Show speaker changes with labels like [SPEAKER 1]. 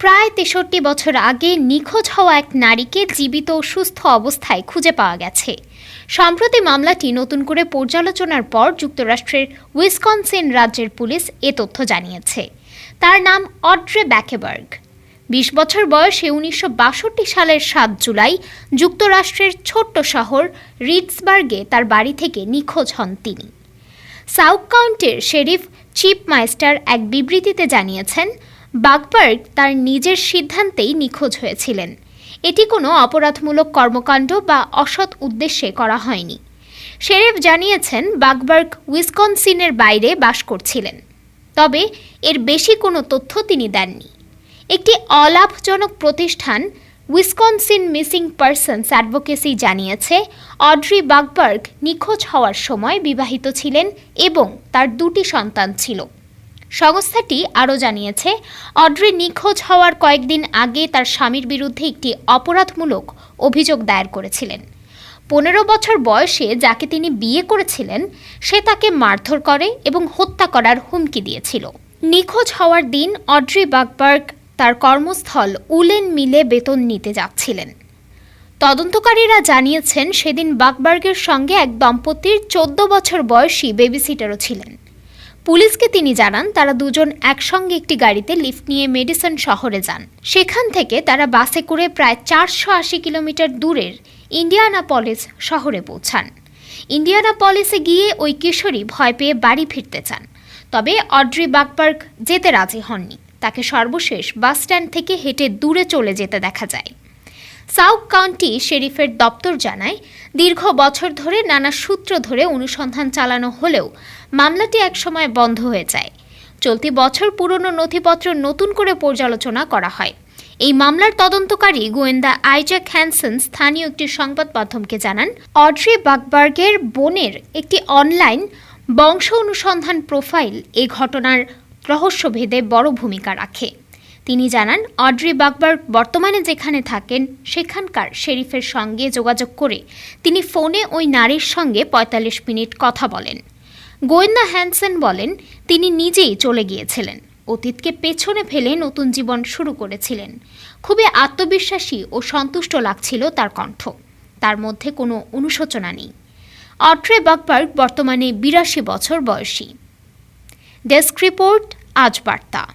[SPEAKER 1] প্রায় তেষট্টি বছর আগে নিখোঁজ হওয়া এক নারীকে জীবিত ও সুস্থ অবস্থায় খুঁজে পাওয়া গেছে। সম্প্রতি মামলাটি নতুন করে পর্যালোচনার পর যুক্তরাষ্ট্রের উইসকনসিন রাজ্যের পুলিশ এ তথ্য জানিয়েছে। তার নাম অড্রে ব্যাকেবার্গ। বিশ বছর বয়সে উনিশশো বাষট্টি সালের সাত জুলাই যুক্তরাষ্ট্রের ছোট্ট শহর রিটসবার্গে তার বাড়ি থেকে নিখোঁজ হন তিনি। সাউথ কাউন্টির শেরিফ চিফ মাইস্টার এক বিবৃতিতে জানিয়েছেন বাগবার্গ তার নিজের সিদ্ধান্তেই নিখোঁজ হয়েছিলেন। এটি কোনো অপরাধমূলক কর্মকাণ্ড বা অসৎ উদ্দেশ্যে করা হয়নি। শেরিফ জানিয়েছেন, বাগবার্গ উইসকনসিনের বাইরে বাস করছিলেন। তবে এর বেশি কোনো তথ্য তিনি দেননি। একটি অলাভজনক প্রতিষ্ঠান উইসকনসিন মিসিং পার্সনস অ্যাডভোকেসি জানিয়েছে, অড্রি বাগবার্গ নিখোঁজ হওয়ার সময় বিবাহিত ছিলেন এবং তার দুটি সন্তান ছিল। সংস্থাটি আরও জানিয়েছে, অড্রি নিখোঁজ হওয়ার কয়েকদিন আগে তার স্বামীর বিরুদ্ধে একটি অপরাধমূলক অভিযোগ দায়ের করেছিলেন। পনেরো বছর বয়সে যাকে তিনি বিয়ে করেছিলেন, সে তাকে মারধর করে এবং হত্যা করার হুমকি দিয়েছিল। নিখোঁজ হওয়ার দিন অড্রি বাগবার্গ তার কর্মস্থল উলেন মিলে বেতন নিতে যাচ্ছিলেন। তদন্তকারীরা জানিয়েছেন, সেদিন বাগবার্গের সঙ্গে এক দম্পতির চোদ্দ বছর বয়সী বেবিসিটারও ছিলেন। পুলিশকে তিনি জানান, তারা দুজন একসঙ্গে একটি গাড়িতে লিফট নিয়ে মেডিসন শহরে যান। সেখান থেকে তারা বাসে করে প্রায় চারশো আশি কিলোমিটার দূরের ইন্ডিয়ানাপলিস শহরে পৌঁছান। ইন্ডিয়ানাপলিসে গিয়ে ওই কিশোরী ভয় পেয়ে বাড়ি ফিরতে চান। তবে অড্রি বাগবার্গ যেতে রাজি হননি। তাকে সর্বশেষ বাস স্ট্যান্ড থেকে হেঁটে দূরে চলে যেতে দেখা যায়। সাউথ কাউন্টি শেরিফের দপ্তর জানায়, দীর্ঘ বছর ধরে নানা সূত্র ধরে অনুসন্ধান চালানো হলেও মামলাটি একসময় বন্ধ হয়ে যায়। চলতি বছর পুরনো নথিপত্র নতুন করে পর্যালোচনা করা হয়। এই মামলার তদন্তকারী গোয়েন্দা আইজাক হ্যানসন স্থানীয় একটি সংবাদ মাধ্যমকে জানান, অড্রি বাগবার্গের বোনের একটি অনলাইন বংশ অনুসন্ধান প্রোফাইল এ ঘটনার রহস্যভেদে বড় ভূমিকা রাখে। তিনি জানান, অড্রি বাগবার্গ বর্তমানে যেখানে থাকেন, সেখানকার শেরিফের সঙ্গে যোগাযোগ করে তিনি ফোনে ওই নারীর সঙ্গে ৪৫ মিনিট কথা বলেন। গোয়েন্দা হ্যানসেন বলেন, তিনি নিজেই চলে গিয়েছিলেন। অতীতকে পেছনে ফেলে নতুন জীবন শুরু করেছিলেন। খুবই আত্মবিশ্বাসী ও সন্তুষ্ট লাগছিল তার কণ্ঠ। তার মধ্যে কোনো অনুশোচনা নেই। অট্রে বাগবার্গ বর্তমানে বিরাশি বছর বয়সী। ডেস্ক রিপোর্ট, আজ বার্তা।